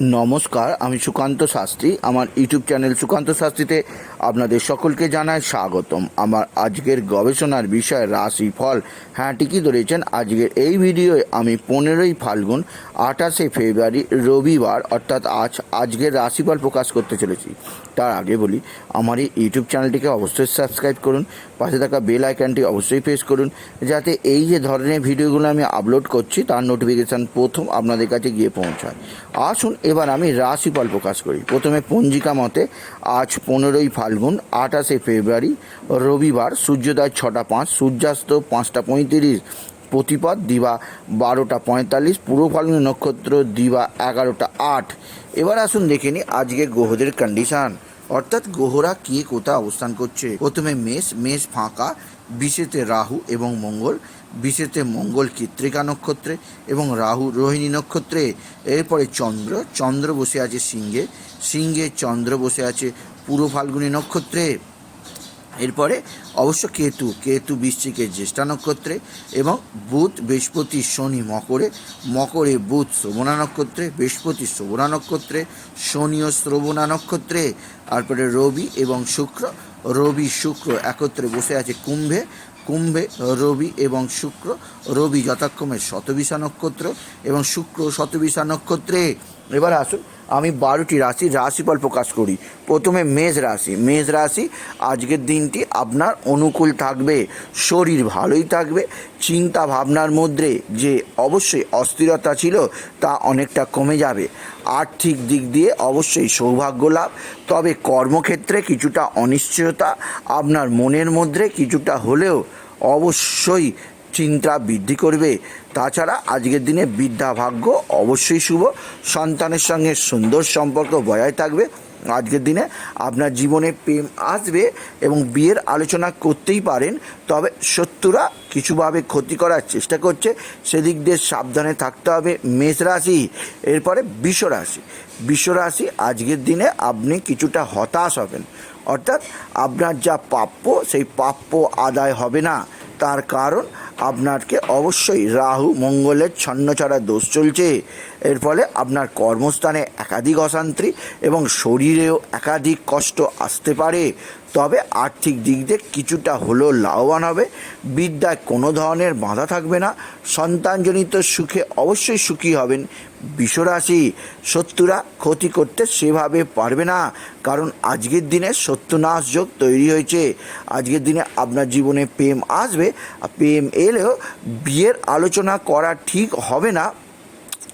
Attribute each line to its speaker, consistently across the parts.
Speaker 1: নমস্কার, আমি সুকান্ত শাস্ত্রী। আমার ইউটিউব চ্যানেল সুকান্ত শাস্ত্রীতে আপনাদের সকলকে জানাই স্বাগতম। আমার আজকের গবেষণার বিষয় রাশি ফল হ্যাঁ ঠিকই ধরেছেন, আজকের এই ভিডিওয়ে আমি পনেরোই ফাল্গুন, আঠাশে ফেব্রুয়ারি, রবিবার, অর্থাৎ আজ, আজকের রাশিফল প্রকাশ করতে চলেছি। তার আগে বলি, আমার এই ইউটিউব চ্যানেলটিকে অবশ্যই সাবস্ক্রাইব করুন, পাশে থাকা বেল আইকনটি অবশ্যই প্রেস করুন, যাতে এই যে ধরনের ভিডিওগুলো আমি আপলোড করছি, তার নোটিফিকেশান প্রথম আপনাদের কাছে গিয়ে পৌঁছায়। আসুন এবার আমি রাশিফল প্রকাশ করি। প্রথমে পঞ্জিকা মতে আজ পনেরোই ফাল্গুন, আঠাশে ফেব্রুয়ারি, রবিবার, সূর্যোদয় ছটা পাঁচ, সূর্যাস্ত পাঁচটা পঁয়ত্রিশ, প্রতিপদ দিবা বারোটা পঁয়তাল্লিশ, পূর্ব ফাল্গুন নক্ষত্র দিবা এগারোটা আট। এবার আসুন দেখে নিই আজকে গ্রহদের কন্ডিশন অর্থাৎ গ্রহরা কে কোথায় অবস্থান করছে? প্রথমে মেষ মেষ ফাঁকা, বিশেষে রাহু এবং মঙ্গল। বিশেতে মঙ্গল কৃত্রিকা নক্ষত্রে এবং রাহু রোহিণী নক্ষত্রে। এরপরে চন্দ্র চন্দ্র বসে আছে সিংহে সিংহে চন্দ্র বসে আছে পূর্ব ফাল্গুনী নক্ষত্রে। এরপরে অবশ্য কেতু কেতু বৃশ্চিকের জ্যেষ্ঠা নক্ষত্রে এবং বুধ, বৃহস্পতি, শনি মকরে মকরে বুধ শ্রবণা নক্ষত্রে, বৃহস্পতি শ্রবণা নক্ষত্রে, শনি ও শ্রবণা নক্ষত্রে। তারপরে রবি এবং শুক্র রবি, শুক্র একত্রে বসে আছে কুম্ভে। কুম্ভে রবি এবং শুক্র। রবি যথাক্রমে শতবিশা নক্ষত্র এবং শুক্র শতবিশা নক্ষত্রে। এবার আসুন, আমি বারোটি রাশি, রাশিফল প্রকাশ করি। প্রথমে মেষ রাশি। মেষ রাশি, আজকের দিনটি আপনার অনুকূল থাকবে, শরীর ভালোই থাকবে, চিন্তা ভাবনার মধ্যে যে অবশ্যই অস্থিরতা ছিল তা অনেকটা কমে যাবে। আর্থিক দিক দিয়ে অবশ্যই সৌভাগ্য লাভ, তবে কর্মক্ষেত্রে কিছুটা অনিশ্চয়তা, আপনার মনের মধ্যে কিছুটা হলেও অবশ্যই চিন্তা বৃদ্ধি করবে। তাছাড়া আজকের দিনে বিদ্যা ভাগ্য অবশ্যই শুভ। সন্তানের সঙ্গে সুন্দর সম্পর্ক বজায় থাকবে। আজকের দিনে আপনার জীবনে প্রেম আসবে এবং বিয়ের আলোচনা করতেই পারেন। তবে শত্রুরা কিছুভাবে ক্ষতি করার চেষ্টা করছে। সেদিক দিয়ে সাবধানে থাকতে হবে মেষ রাশি। এরপরে বিষ রাশি। বিষ রাশি, আজকের দিনে আপনি কিছুটা হতাশ হবেন। অর্থাৎ আপনার যা প্রাপ্য, সেই প্রাপ্য আদায় হবে না। তার কারণ আপনাকে অবশ্যই রাহু, মঙ্গলের ছন্নছাড়া দোষ চলছে। এর ফলে আপনার কর্মস্থানে একাধিক অশান্তি এবং শরীরেও একাধিক কষ্ট আসতে পারে। তবে আর্থিক দিক দিয়ে কিছুটা হলেও লাভবান হবে। বিদ্যায় কোনো ধরনের বাধা থাকবে না। সন্তানজনিত সুখে অবশ্যই সুখী হবেন বিশ্বরাশি। শত্রুরা ক্ষতি করতে সেভাবে পারবে না। কারণ আজকের দিনে সত্যনাশ যোগ তৈরি হয়েছে। আজকের দিনে আপনার জীবনে প্রেম আসবে। প্রেম এলেও বিয়ের আলোচনা করা ঠিক হবে না।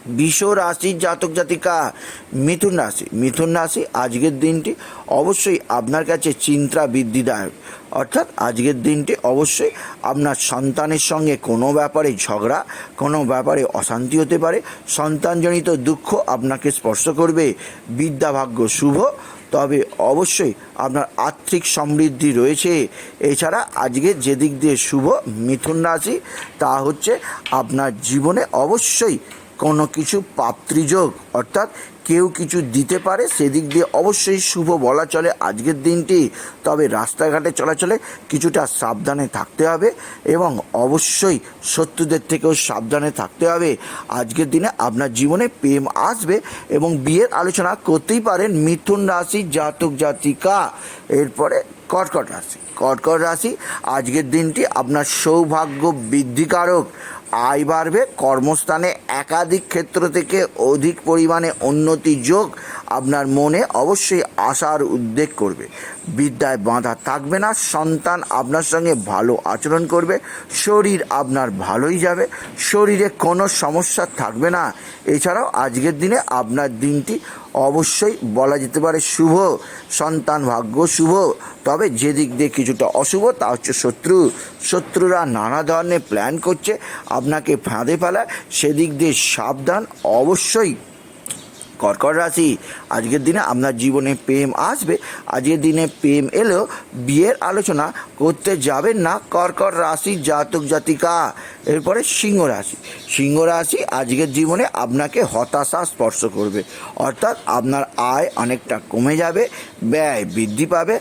Speaker 1: বিষ রাশির জাতক জাতিকা মিথুন রাশি। মিথুন রাশি আজকের দিনটি অবশ্যই আপনার কাছে চিন্তা বৃদ্ধিদায়ক। অর্থাৎ আজকের দিনটি অবশ্যই আপনার সন্তানের সঙ্গে কোনো ব্যাপারে ঝগড়া, কোনো ব্যাপারে অশান্তি হতে পারে। সন্তানজনিত দুঃখ আপনাকে স্পর্শ করবে। বিদ্যাভাগ্য শুভ। তবে অবশ্যই আপনার আর্থিক সমৃদ্ধি রয়েছে। এছাড়া আজকে যে দিক দিয়ে শুভ মিথুন রাশি, তা হচ্ছে আপনার জীবনে অবশ্যই কোনো কিছু প্রাপ্তিযোগ অর্থাৎ কেউ কিছু দিতে পারে, সেদিক দিয়ে অবশ্যই শুভ বলা চলে আজকের দিনটি। তবে রাস্তাঘাটে চলাচলে কিছুটা সাবধানে থাকতে হবে এবং অবশ্যই শত্রুদের থেকেও সাবধানে থাকতে হবে। আজকের দিনে আপনার জীবনে প্রেম আসবে এবং বিয়ের আলোচনা করতেই পারেন মিথুন রাশি জাতক জাতিকা। এরপরে কর্কট রাশি। কর্কট রাশি, আজকের দিনটি আপনার সৌভাগ্য বৃদ্ধিকারক। আয় বাড়বে। কর্মস্থানে একাধিক ক্ষেত্র থেকে অধিক পরিমাণে উন্নতি যোগ আপনার মনে অবশ্যই আশার উদ্বেগ করবে। বিদ্যায় বাঁধা থাকবে না। সন্তান আপনার সঙ্গে ভালো আচরণ করবে, শরীর আপনার ভালোই যাবে, শরীরে কোনো সমস্যা থাকবে না। এছাড়াও আজকের দিনে আপনার দিনটি অবশ্যই বলা যেতে পারে শুভ, সন্তান ভাগ্য শুভ। তবে যে দিক দিয়ে কিছুটা অশুভ, তা হচ্ছে শত্রু। শত্রুরা নানা ধরনের প্ল্যান করছে, আপনাকে ফাঁদে ফেলায়। সেদিক দিয়ে সাবধান অবশ্যই। কর্কট রাশি। আজকের দিনে আপনার জীবনে প্রেম আসবে। আজকের দিনে প্রেম এলেও বিয়ের আলোচনা করতে যাবেন না কর্কট রাশি জাতক জাতিকা। এরপরে সিংহ রাশি। সিংহ রাশি আজকের জীবনে আপনাকে হতাশা স্পর্শ করবে। অর্থাৎ আপনার আয় অনেকটা কমে যাবে, ব্যয় বৃদ্ধি পাবে,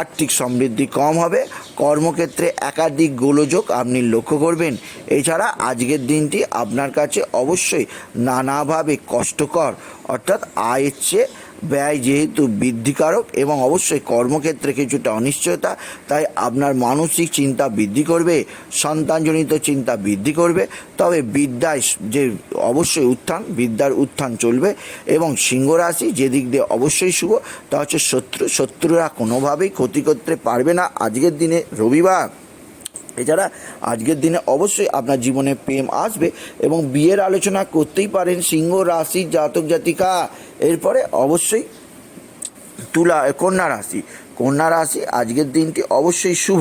Speaker 1: আর্থিক সমৃদ্ধি কম হবে কর্মক্ষেত্রে একাধিক গোলযোগ আপনি লক্ষ্য করবেন। এছাড়া আজকের দিনটি আপনার কাছে অবশ্যই নানাভাবে কষ্টকর, অর্থাৎ আয়ের চেয়ে ব্যয় যেহেতু বৃদ্ধিকারক এবং অবশ্যই কর্মক্ষেত্রে কিছুটা অনিশ্চয়তা, তাই আপনার মানসিক চিন্তা বৃদ্ধি করবে, সন্তানজনিত চিন্তা বৃদ্ধি করবে, তবে বিদ্যায় যে অবশ্যই উত্থান, বিদ্যার উত্থান চলবে এবং সিংহ রাশি যেদিক দিয়ে অবশ্যই শুভ, তা হচ্ছে শত্রু, শত্রুরা কোনোভাবেই ক্ষতি করতে পারবে না। আজকের দিনে রবিবার। এছাড়া আজকের দিনে অবশ্যই আপনার জীবনে প্রেম আসবে এবং বিয়ের আলোচনা করতেই পারেন সিংহ, রাশি, জাতক, জাতিকা। এরপরে অবশ্যই তুলা, কন্যা রাশি। কন্যা রাশি, আজকের দিনটি অবশ্যই শুভ।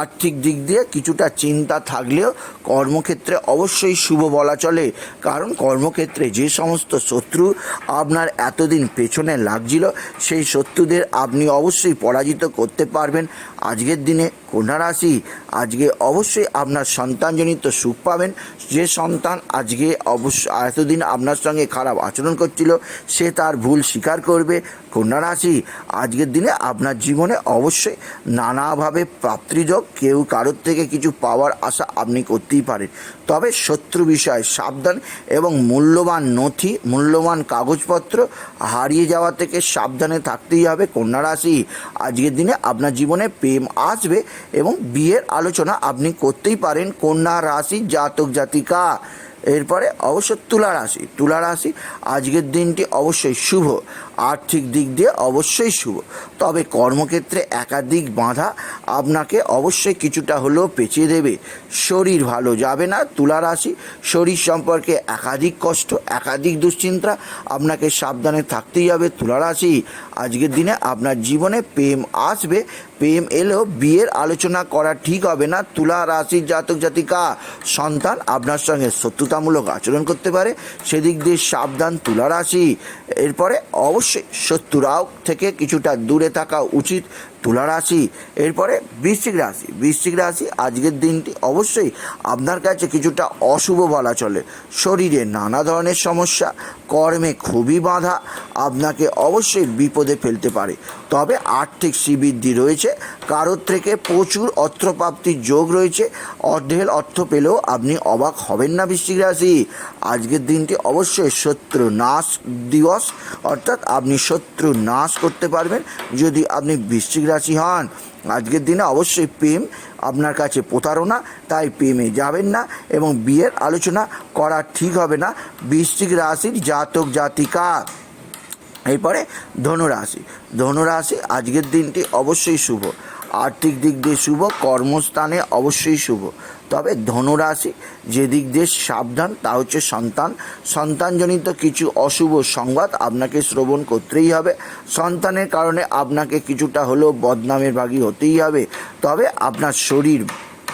Speaker 1: আর্থিক দিক দিয়ে কিছুটা চিন্তা থাকলেও কর্মক্ষেত্রে অবশ্যই শুভ বলা চলে। কারণ কর্মক্ষেত্রে যে সমস্ত শত্রু আপনার এতদিন পেছনে লাগছিল, সেই শত্রুদের আপনি অবশ্যই পরাজিত করতে পারবেন। আজকের দিনে কন্যা রাশি, আজকে অবশ্যই আপনার সন্তানজনিত সুখ পাবেন। যে সন্তান আজকে অবশ্য এতদিন আপনার সঙ্গে খারাপ আচরণ করছিল, সে তার ভুল স্বীকার করবে। কন্যা রাশি, আজকের দিনে আপনার জীবনে অবশ্যই নানাভাবে প্রাপ্তিযোগ, কেউ কারোর থেকে কিছু পাওয়ার আশা আপনি করতেই পারেন। তবে শত্রু বিষয়ে, সাবধান এবং মূল্যবান নথি, মূল্যবান কাগজপত্র হারিয়ে যাওয়া থেকে সাবধানে থাকতেই হবে কন্যা রাশি। আজকের দিনে আপনার জীবনে প্রেম আসবে এবং বিয়ের আলোচনা আপনি করতেই পারেন কন্যা রাশি জাতক জাতিকা। এরপরে অবশ্য তুলা রাশি তুলা রাশি আজকের দিনটি অবশ্যই শুভ। আর্থিক দিক দিয়ে অবশ্যই শুভ। তবে কর্মক্ষেত্রে একাধিক বাধা আপনাকে অবশ্যই কিছুটা হলেও পেঁচিয়ে দেবে। শরীর ভালো যাবে না, তুলা রাশি, শরীর সম্পর্কে একাধিক কষ্ট, একাধিক দুশ্চিন্তা, আপনাকে সাবধানে থাকতেই হবে তুলা রাশি। আজকের দিনে আপনার জীবনে প্রেম আসবে, প্রেম এলেও বিয়ের আলোচনা করা ঠিক হবে না। তুলা রাশির জাতক জাতিকা, সন্তান আপনার সঙ্গে শত্রুতামূলক আচরণ করতে পারে। সেদিক দিয়ে সাবধান তুলা রাশি। এরপরে অবশ্যই শত্রুরাও থেকে কিছুটা দূরে থাকা উচিত তুলা রাশি। এরপরে বৃশ্চিক রাশি। বৃশ্চিক রাশি আজকের দিনটি অবশ্যই আপনার কাছে কিছুটা অশুভ বলা চলে। শরীরে নানা ধরনের সমস্যা, কর্মে খুবই বাধা, আপনাকে অবশ্যই বিপদে ফেলতে পারে। তবে আর্থিক শ্রীবৃদ্ধি রয়েছে। কারোর থেকে প্রচুর অর্থপ্রাপ্তির যোগ রয়েছে। অর্ধেল অর্থ পেলেও আপনি অবাক হবেন না বৃশ্চিক রাশি। আজকের দিনটি অবশ্যই শত্রু নাশ দিবস, অর্থাৎ আপনি শত্রু নাশ করতে পারবেন যদি আপনি বৃশ্চিক রাশি হন। আজকের দিনে অবশ্যই প্রেম আপনার কাছে প্রতারণা, তাই প্রেমে যাবেন না এবং বিয়ের আলোচনা করা ঠিক হবে না। বৃশ্চিক রাশির জাতক জাতিকা এরপরে ধনুরাশি। ধনুরাশি আজকের দিনটি অবশ্যই শুভ। আর্থিক দিক দিয়ে শুভ, কর্মস্থানে অবশ্যই শুভ। তবে ধনুরাশি যে দিক দিয়ে সাবধান, তা হচ্ছে সন্তান। সন্তানজনিত কিছু অশুভ সংবাদ আপনাকে শ্রবণ করতেই হবে। সন্তানের কারণে আপনাকে কিছুটা হলেও বদনামের ভাগী হতেই হবে। তবে আপনার শরীর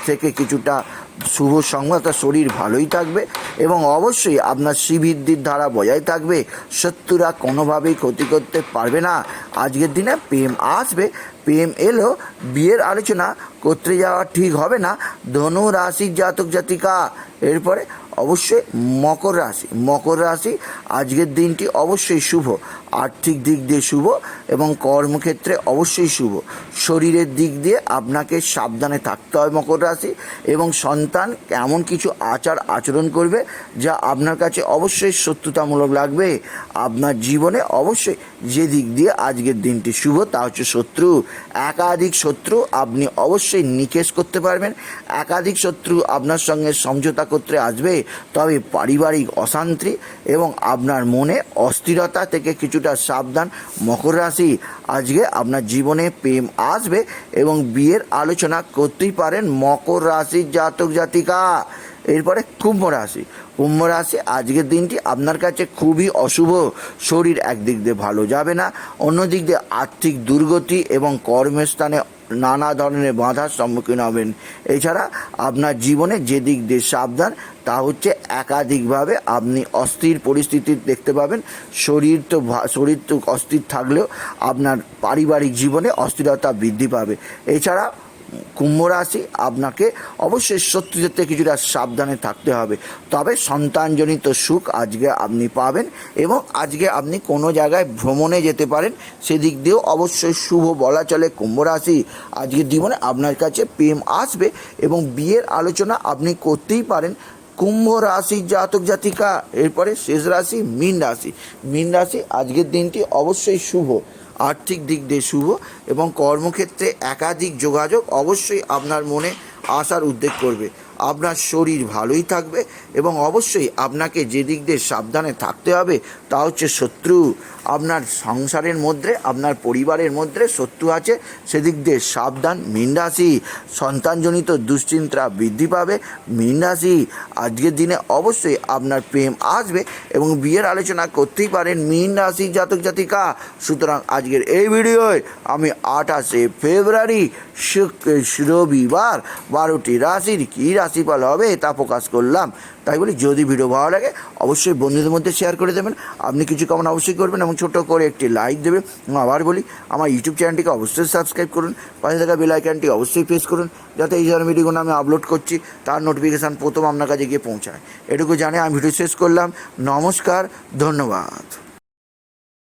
Speaker 1: থেকে কিছুটা শুভ সংবাদ, তার শরীর ভালোই থাকবে এবং অবশ্যই আপনার শ্রীবৃদ্ধির ধারা বজায় থাকবে। শত্রুরা কোনোভাবেই ক্ষতি করতে পারবে না। আজকের দিনে প্রেম আসবে, প্রেম এলো, বিয়ের আলোচনা করতে যাওয়া ঠিক হবে না। ধনু রাশির জাতক জাতিকা, এরপরে অবশ্যই মকর রাশি। মকর রাশি আজকের দিনটি অবশ্যই শুভ। আর্থিক দিক দিয়ে শুভ এবং কর্মক্ষেত্রে অবশ্যই শুভ। শরীরের দিক দিয়ে আপনাকে সাবধানে থাকতে হয় মকর রাশি এবং সন্তান এমন কিছু আচার আচরণ করবে যা আপনার কাছে অবশ্যই শত্রুতামূলক লাগবে। আপনার জীবনে অবশ্যই যে দিক দিয়ে আজকের দিনটি শুভ তা হচ্ছে শত্রু। একাধিক শত্রু আপনি অবশ্যই নিকেশ করতে পারবেন। একাধিক শত্রু আপনার সঙ্গে সমঝোতা করতে আসবে। তবে পারিবারিক অশান্তি এবং আপনার মনে অস্থিরতা থেকে কিছুটা সাবধান মকর রাশি। আজকে আপনার জীবনে প্রেম আসবে এবং বিয়ের আলোচনা করতেই পারেন মকর রাশির জাতক জাতিকা এরপরে কুম্ভ রাশি কুম্ভ রাশি আজকের দিনটি আপনার কাছে খুবই অশুভ। শরীর একদিক দিয়ে ভালো যাবে না অন্য দিক দিয়ে আর্থিক দুর্গতি এবং কর্মস্থানে নানা ধরনের বাধার সম্মুখীন হবেন। এছাড়া আপনার জীবনে যে দিক দিয়ে সাবধান, তা হচ্ছে একাধিকভাবে আপনি অস্থির পরিস্থিতি দেখতে পাবেন। শরীর তো শরীর তো অস্থির থাকলেও আপনার পারিবারিক জীবনে অস্থিরতা বৃদ্ধি পাবে। এছাড়া কুম্ভ রাশি আপনাকে অবশ্যই শত্রুদের কিছুটা সাবধানে থাকতে হবে। তবে সন্তানজনিত সুখ আজকে আপনি পাবেন এবং আজকে আপনি কোনো জায়গায় ভ্রমণে যেতে পারেন, সেদিক দিয়েও অবশ্যই শুভ বলা চলে কুম্ভ রাশি। আজকের জীবনে আপনার কাছে প্রেম আসবে এবং বিয়ের আলোচনা আপনি করতেই পারেন। কুম্ভ রাশির জাতক জাতিকা, এরপরে শেষ রাশি মীন রাশি। মীন রাশি আজকের দিনটি অবশ্যই শুভ, আর্থিক দিক দিয়ে শুভ এবং কর্মক্ষেত্রে একাধিক যোগাযোগ অবশ্যই আপনার মনে আসার উদ্বেগ করবে। আপনার শরীর ভালোই থাকবে এবং অবশ্যই আপনাকে যে দিক দিয়ে সাবধানে থাকতে হবে তা হচ্ছে শত্রু। আপনার সংসারের মধ্যে, আপনার পরিবারের মধ্যে শত্রু আছে, সেদিক দিয়ে সাবধান। মীন রাশি, সন্তানজনিত দুশ্চিন্তা বৃদ্ধি পাবে। মীন রাশি, আজকের দিনে অবশ্যই আপনার প্রেম আসবে এবং বিয়ের আলোচনা করতেই পারেন মীন রাশি জাতক জাতিকা। সুতরাং আজকের এই ভিডিওয় আমি আঠাশে ফেব্রুয়ারি রবিবার, বারোটি রাশির কী রাশিফল হবে তা প্রকাশ করলাম। তাই বলি, যদি ভিডিও ভালো লাগে, অবশ্যই বন্ধুদের মধ্যে শেয়ার করে দেবেন। আপনি কিছু কমেন্ট অবশ্যই করবেন এবং ছোটো করে একটি লাইক দেবে আবার বলি, আমার ইউটিউব চ্যানেলটিকে অবশ্যই সাবস্ক্রাইব করুন। পাশে থাকা বেল আইকনটি অবশ্যই প্রেস করুন, যাতে এই ধরনের ভিডিওগুলো আমি আপলোড করছি, তার নোটিফিকেশান প্রথম আপনার কাছে গিয়ে পৌঁছায়। এটুকু জানে আমি ভিডিও শেষ করলাম। নমস্কার, ধন্যবাদ।